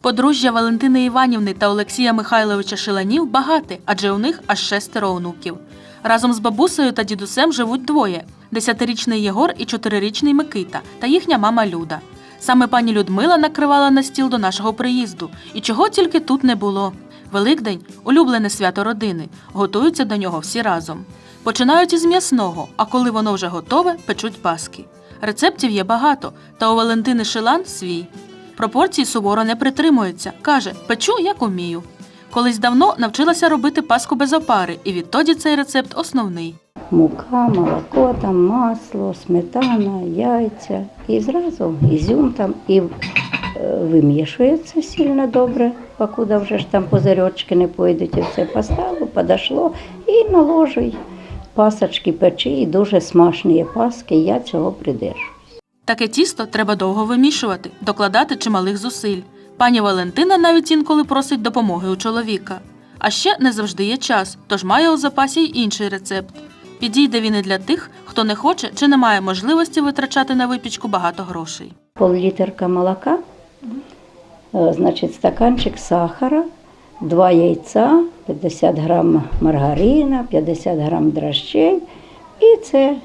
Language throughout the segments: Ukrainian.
Подружжя Валентини Іванівни та Олексія Михайловича Шиланів багате, адже у них аж шестеро онуків. Разом з бабусею та дідусем живуть двоє: десятирічний Єгор і чотирирічний Микита та їхня мама Люда. Саме пані Людмила накривала на стіл до нашого приїзду, і чого тільки тут не було. Великдень улюблене свято родини. Готуються до нього всі разом. Починають із м'ясного, а коли воно вже готове, печуть паски. Рецептів є багато, та у Валентини Шилан свій. Пропорції суворо не притримується. Каже, печу як умію. Колись давно навчилася робити паску без опари, і відтоді цей рецепт основний. Мука, молоко, там, масло, сметана, яйця. І зразу ізюм там і е, вимішується сильно добре, покуди вже ж там позирьочки не пойдуть, і все поставив, подошло і наложуй. Пасочки печи, і дуже смачні паски, я цього придержу. Таке тісто треба довго вимішувати, докладати чималих зусиль. Пані Валентина навіть інколи просить допомоги у чоловіка. А ще не завжди є час, тож має у запасі й інший рецепт. Підійде він і для тих, хто не хоче чи не має можливості витрачати на випічку багато грошей. Пол-літерка молока, е, значить, стаканчик сахара, два яйця, 50 грам маргарина, 50 грам дрожжей. І це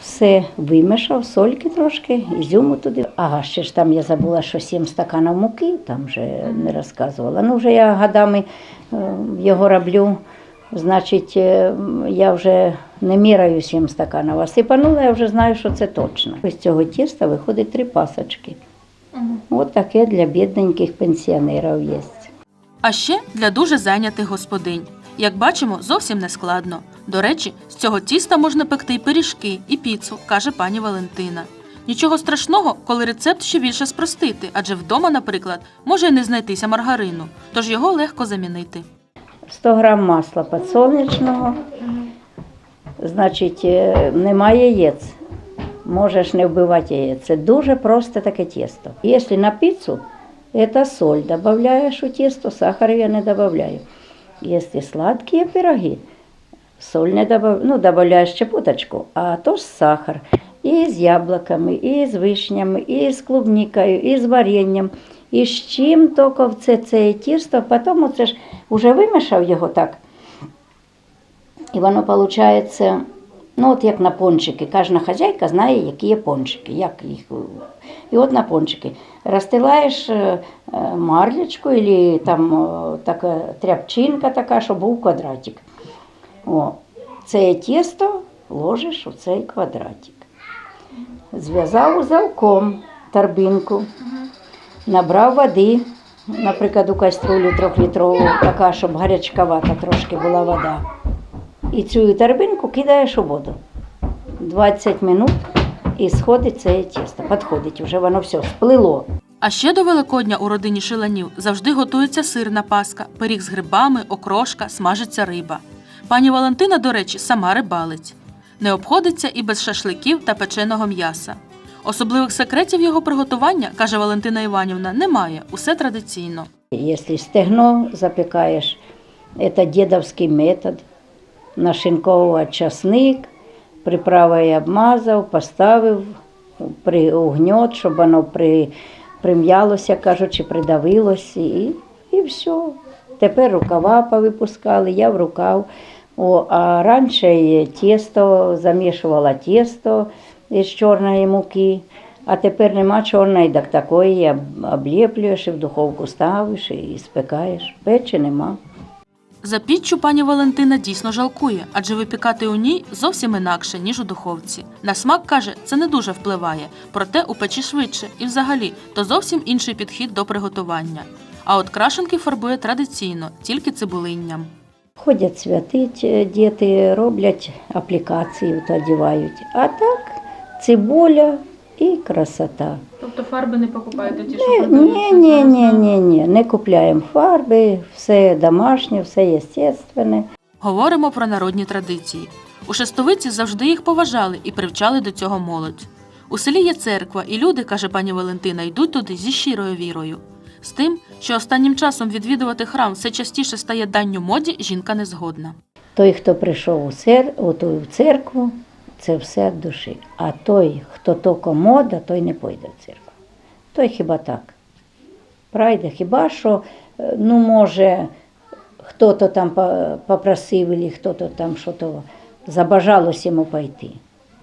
все вимішав, сольки трошки, ізюму туди. Ага, ще ж там я забула, що 7 стаканів муки, там вже не розказувала. Ну, вже я годами е, його роблю. Значить, е, я вже не міряю 7 стаканів, а сипанула, я вже знаю, що це точно. З цього тіста виходить три пасочки. От таке для бідненьких пенсіонерів є. А ще для дуже зайнятих господинь. Як бачимо, зовсім не складно. До речі, з цього тіста можна пекти й пиріжки, і піцу, каже пані Валентина. Нічого страшного, коли рецепт ще більше спростити, адже вдома, наприклад, може й не знайтися маргарину, тож його легко замінити. 100 грам масла підсолнечного, значить, е, немає яєць. Можеш не вбивати яєць. Це дуже просто таке тісто. Якщо на піцу, це соль додаєш у тісто, сахар я не додаю. Якщо сладкі пироги, соль не добав... ну, додаєш щепоточку, а то ж сахар. І з яблуками, і з вишнями, і з клубнікою, і з варенням. І з чим тільки в це, це тісто, потім оце ж вже вимішав його так. І воно виходить, ну от як на пончики. Кожна хазяйка знає, які є пончики. Як їх. І от на пончики. Розстилаєш е, е, марлечку, або там така тряпчинка така, щоб був квадратик. О, це тісто ложиш у цей квадратик. Зв'язав узелком торбинку, набрав води, наприклад, у каструлю трьохлітрову, така, щоб гарячковата трошки була вода. І цю торбинку кидаєш у воду. 20 минут і сходить це тісто. Підходить, вже воно все сплило. А ще до Великодня у родині Шиланів завжди готується сирна паска, пиріг з грибами, окрошка, смажиться риба. Пані Валентина, до речі, сама рибалець. Не обходиться і без шашликів та печеного м'яса. Особливих секретів його приготування, каже Валентина Іванівна, немає, усе традиційно. Якщо стегно запікаєш, це дідовський метод. Нашинковував часник, приправою обмазав, поставив при угньот, щоб воно при, прим'ялося, кажуть, чи придавилося, і, і все. Тепер рукава повипускали, я в рукав. О, а раніше тісто, замішувала тісто із чорної муки, а тепер нема чорної, так такої об- обліплюєш і в духовку ставиш і спекаєш. Печі нема. За піччю пані Валентина дійсно жалкує, адже випікати у ній зовсім інакше, ніж у духовці. На смак каже, це не дуже впливає, проте у печі швидше і взагалі то зовсім інший підхід до приготування. А от крашенки фарбує традиційно, тільки цибулинням. Ходять святить, е, діти роблять аплікації, от одягають. А так цибуля і красота. Тобто фарби не покупаєте ті, Ні, ні, ні, ні, ні, ні. Не купляємо фарби, все домашнє, все естественне. Говоримо про народні традиції. У Шестовиці завжди їх поважали і привчали до цього молодь. У селі є церква, і люди, каже пані Валентина, йдуть туди зі щирою вірою. З тим, що останнім часом відвідувати храм все частіше стає данню моді, жінка не згодна. Той, хто прийшов у, цер... от у церкву, це все від душі. А той, хто то мода, той не пойде в церкву. Той хіба так. Пройде, хіба що, е, ну, може, хто-то там попросив, або хто-то там що-то забажалось йому пойти.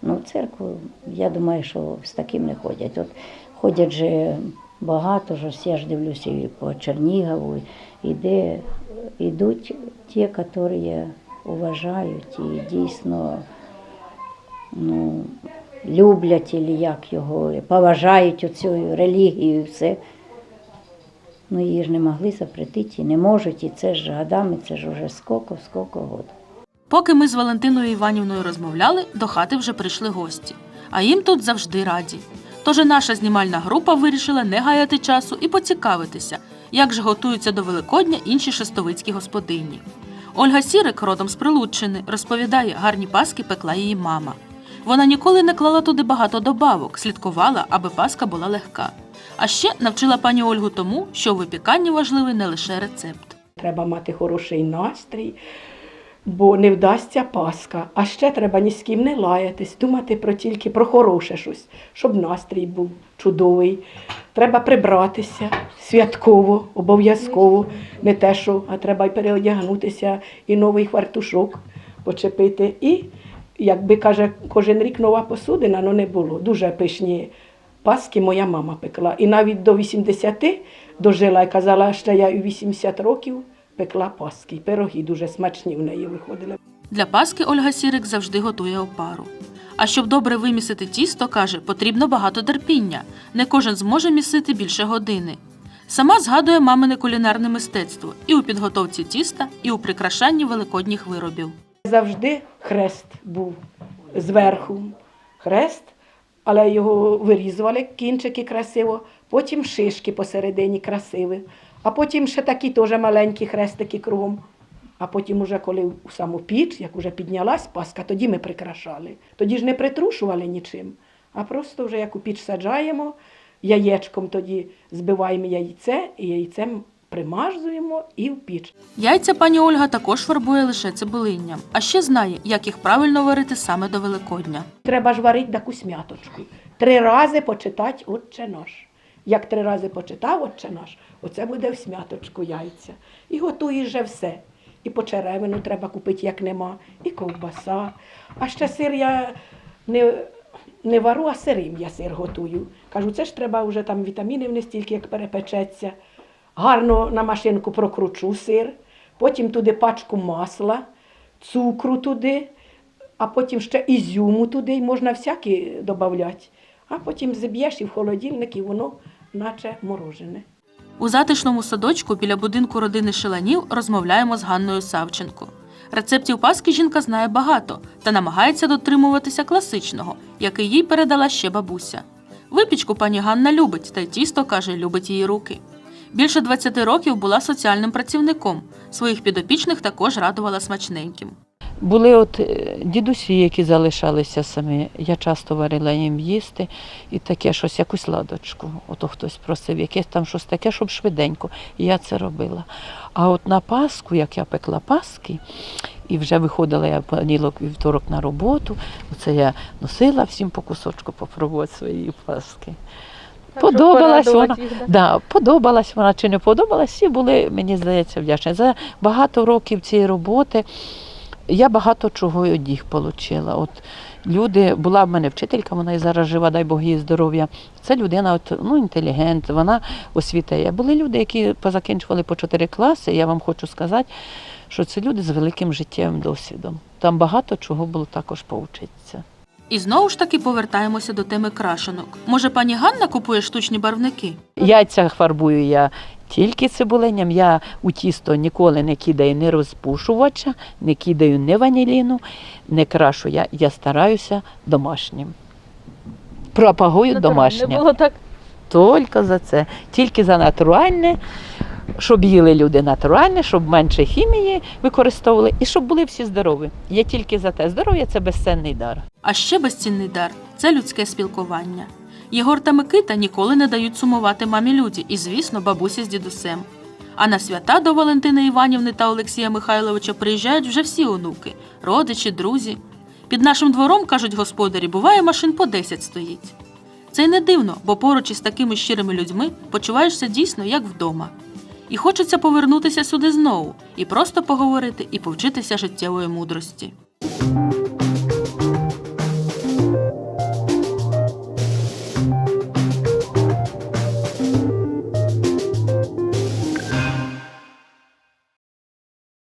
Ну, в церкву, я думаю, що з таким не ходять. От ходять же багато, ж, я ж дивлюся і по Чернігову, і де йдуть ті, які вважають і дійсно ну, люблять, і як його, поважають оцю релігію і все. Ну, її ж не могли запретити, і не можуть, і це ж годами, це ж уже скільки, скільки год. Поки ми з Валентиною Іванівною розмовляли, до хати вже прийшли гості. А їм тут завжди раді. Тож наша знімальна група вирішила не гаяти часу і поцікавитися, як же готуються до Великодня інші шестовицькі господині. Ольга Сірик, родом з Прилуччини, розповідає, гарні паски пекла її мама. Вона ніколи не клала туди багато добавок, слідкувала, аби паска була легка. А ще навчила пані Ольгу тому, що у випіканні важливий не лише рецепт. Треба мати хороший настрій, бо не вдасться Пасха. А ще треба ні з ким не лаятись, думати про тільки про хороше щось, щоб настрій був чудовий. Треба прибратися святково, обов'язково. Не те, що, а треба й переодягнутися, і новий хвартушок почепити. І, якби каже, кожен рік нова посудина, ну не було. Дуже пишні паски моя мама пекла. І навіть до 80 дожила і казала, що я у 80 років пекла паски. Пироги дуже смачні в неї виходили. Для паски Ольга Сірик завжди готує опару. А щоб добре вимісити тісто, каже, потрібно багато терпіння. Не кожен зможе місити більше години. Сама згадує мамине кулінарне мистецтво і у підготовці тіста, і у прикрашанні великодніх виробів. Завжди хрест був зверху. Хрест, але його вирізували кінчики красиво, потім шишки посередині красиві, а потім ще такі теж маленькі хрестики кругом. А потім, уже коли у саму піч, як уже піднялась паска, тоді ми прикрашали. Тоді ж не притрушували нічим, а просто вже як у піч саджаємо, яєчком тоді збиваємо яйце і яйцем примазуємо і в піч. Яйця пані Ольга також фарбує лише цибулинням, а ще знає, як їх правильно варити саме до Великодня. Треба ж варити таку смяточку. Три рази почитати Отче наш. Як три рази почитав Отче наш, оце буде в смяточку яйця. І готуєш вже все. І почеревину треба купити, як нема, і ковбаса. А ще сир я не, не вару, а сирим я сир готую. Кажу, це ж треба вже там вітамінів не стільки, як перепечеться. Гарно на машинку прокручу сир, потім туди пачку масла, цукру туди, а потім ще ізюму туди, і можна всякі додати. А потім зіб'єш і в холодильник, і воно наче морожене. У затишному садочку біля будинку родини Шеланів розмовляємо з Ганною Савченко. Рецептів паски жінка знає багато та намагається дотримуватися класичного, який їй передала ще бабуся. Випічку пані Ганна любить, та й тісто каже, любить її руки. Більше 20 років була соціальним працівником. Своїх підопічних також радувала смачненьким. Були от е, дідусі, які залишалися самі. Я часто варила їм їсти і таке щось, якусь ладочку. Ото хтось просив, якесь там щось таке, щоб швиденько. І я це робила. А от на Пасху, як я пекла Паски, і вже виходила я понеділок вівторок на роботу, оце я носила всім по кусочку попробувати свої Паски. Подобалась вона. Да, подобалась вона чи не подобалась, всі були, мені здається, вдячні. За багато років цієї роботи я багато чого від їх отримала. От люди, була в мене вчителька, вона і зараз жива, дай Бог їй здоров'я. Це людина от, ну, інтелігент, вона освітає. Були люди, які позакінчували по чотири класи. Я вам хочу сказати, що це люди з великим життєвим досвідом. Там багато чого було також повчитися. І знову ж таки повертаємося до теми крашенок. Може, пані Ганна купує штучні барвники? Яйця фарбую я тільки цибуленням. Я у тісто ніколи не кидаю ні розпушувача, не кидаю ні ваніліну, не крашу. Я, я стараюся домашнім. Пропагую домашнє. Не було так. Тільки за це. Тільки за натуральне, щоб їли люди натуральне, щоб менше хімії використовували і щоб були всі здорові. Я тільки за те. Здоров'я це безцінний дар. А ще безцінний дар це людське спілкування. Єгор та Микита ніколи не дають сумувати мамі люді і, звісно, бабусі з дідусем. А на свята до Валентини Іванівни та Олексія Михайловича приїжджають вже всі онуки, родичі, друзі. Під нашим двором, кажуть господарі, буває машин по 10 стоїть. Це й не дивно, бо поруч із такими щирими людьми почуваєшся дійсно як вдома. І хочеться повернутися сюди знову, і просто поговорити, і повчитися життєвої мудрості.